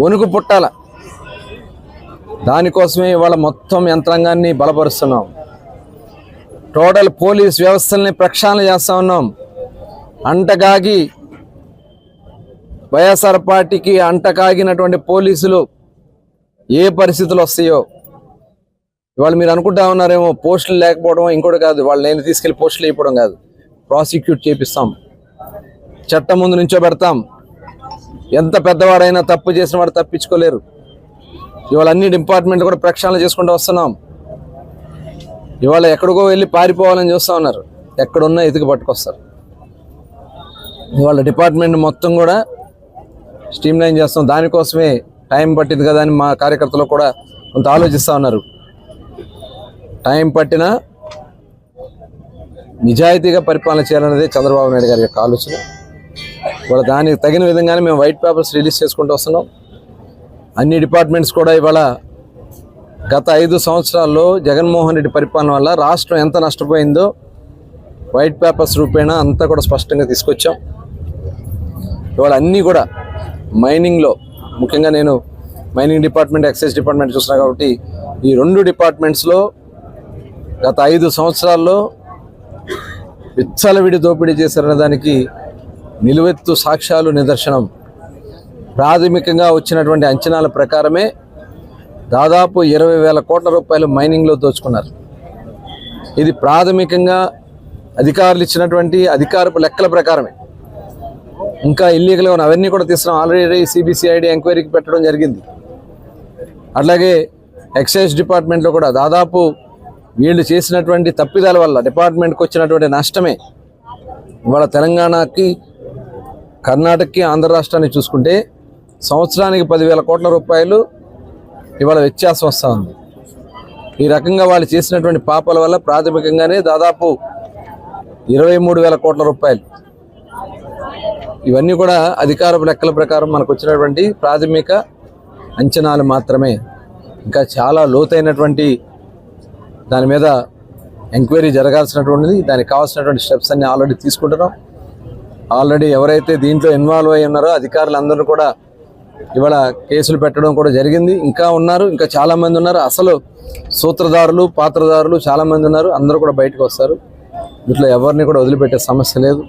వణుకు పుట్టాల. దానికోసమే ఇవాళ మొత్తం యంత్రాంగాన్ని బలపరుస్తున్నాం. టోటల్ పోలీస్ వ్యవస్థల్ని ప్రక్షాళన చేస్తా ఉన్నాం. అంటగాగి వైఎస్ఆర్ పార్టీకి అంటకాగినటువంటి పోలీసులు ఏ పరిస్థితులు వస్తాయో. ఇవాళ మీరు అనుకుంటా ఉన్నారేమో పోస్టులు లేకపోవడం ఇంకోటి కాదు. వాళ్ళు నేను తీసుకెళ్ళి పోస్టులు వేయడం కాదు. ప్రాసిక్యూట్ చేపిస్తాం. చట్టం ముందు నుంచో పెడతాం. ఎంత పెద్దవాడైనా తప్పు చేసిన వాడు తప్పించుకోలేరు. ఇవాళ అన్ని డిపార్ట్మెంట్ కూడా ప్రక్షాళన చేసుకుంటూ వస్తున్నాం. ఇవాళ ఎక్కడికో వెళ్ళి పారిపోవాలని చూస్తూ ఉన్నారు. ఎక్కడున్నా ఎతికి పట్టుకొస్తారు. ఇవాళ డిపార్ట్మెంట్ మొత్తం కూడా స్ట్రీమ్ లైన్ చేస్తాం. దానికోసమే టైం పట్టింది కదా అని మా కార్యకర్తలు కూడా కొంత ఆలోచిస్తూ ఉన్నారు. టైం పట్టినా నిజాయితీగా పరిపాలన చేయాలనేది చంద్రబాబు నాయుడు గారి యొక్క ఆలోచన. ఇవాళ దానికి తగిన విధంగానే మేము వైట్ పేపర్స్ రిలీజ్ చేసుకుంటూ వస్తున్నాం. అన్ని డిపార్ట్మెంట్స్ కూడా ఇవాళ గత ఐదు సంవత్సరాల్లో జగన్మోహన్ రెడ్డి పరిపాలన వల్ల రాష్ట్రం ఎంత నష్టపోయిందో వైట్ పేపర్స్ రూపేణా అంతా కూడా స్పష్టంగా తీసుకొచ్చాం. ఇవాళ అన్నీ కూడా మైనింగ్లో ముఖ్యంగా నేను మైనింగ్ డిపార్ట్మెంట్ ఎక్సైజ్ డిపార్ట్మెంట్ చూస్తున్నా కాబట్టి ఈ రెండు డిపార్ట్మెంట్స్లో గత ఐదు సంవత్సరాల్లో విచ్చలవిడి దోపిడీ చేశారనే దానికి నిలువెత్తు సాక్ష్యాలు నిదర్శనం. ప్రాథమికంగా వచ్చినటువంటి అంచనాల ప్రకారమే దాదాపు ఇరవై వేల కోట్ల రూపాయలు మైనింగ్లో దోచుకున్నారు. ఇది ప్రాథమికంగా అధికారులు ఇచ్చినటువంటి అధికారపు లెక్కల ప్రకారమే. ఇంకా ఇల్లీగల్గా ఉన్న అవన్నీ కూడా తీసుకున్నాం. ఆల్రెడీ సిబిసిఐడి ఎంక్వైరీకి పెట్టడం జరిగింది. అట్లాగే ఎక్సైజ్ డిపార్ట్మెంట్లో కూడా దాదాపు వీళ్ళు చేసినటువంటి తప్పిదాల వల్ల డిపార్ట్మెంట్కి వచ్చినటువంటి నష్టమే ఇవాళ తెలంగాణకి కర్ణాటకకి ఆంధ్ర రాష్ట్రాన్ని చూసుకుంటే సంవత్సరానికి పదివేల కోట్ల రూపాయలు ఇవాళ వ్యత్యాసం వస్తూ ఉంది. ఈ రకంగా వాళ్ళు చేసినటువంటి పాపాల వల్ల ప్రాథమికంగానే దాదాపు ఇరవై మూడు వేల కోట్ల రూపాయలు. ఇవన్నీ కూడా అధికారపు లెక్కల ప్రకారం మనకు వచ్చినటువంటి ప్రాథమిక అంచనాలు మాత్రమే. ఇంకా చాలా లోతైనటువంటి దాని మీద ఎంక్వైరీ జరగాల్సినటువంటిది దానికి కావాల్సినటువంటి స్టెప్స్ అన్ని ఆల్రెడీ తీసుకుంటున్నాం. ఆల్రెడీ ఎవరైతే దీంట్లో ఇన్వాల్వ్ అయి ఉన్నారో అధికారులందరూ కూడా ఇవాళ కేసులు పెట్టడం కూడా జరిగింది. ఇంకా ఉన్నారు ఇంకా చాలామంది ఉన్నారు. అసలు సూత్రధారులు పాత్రధారులు చాలామంది ఉన్నారు. అందరూ కూడా బయటకు వస్తారు. వీటిలో ఎవరిని కూడా వదిలిపెట్టే సమస్య లేదు.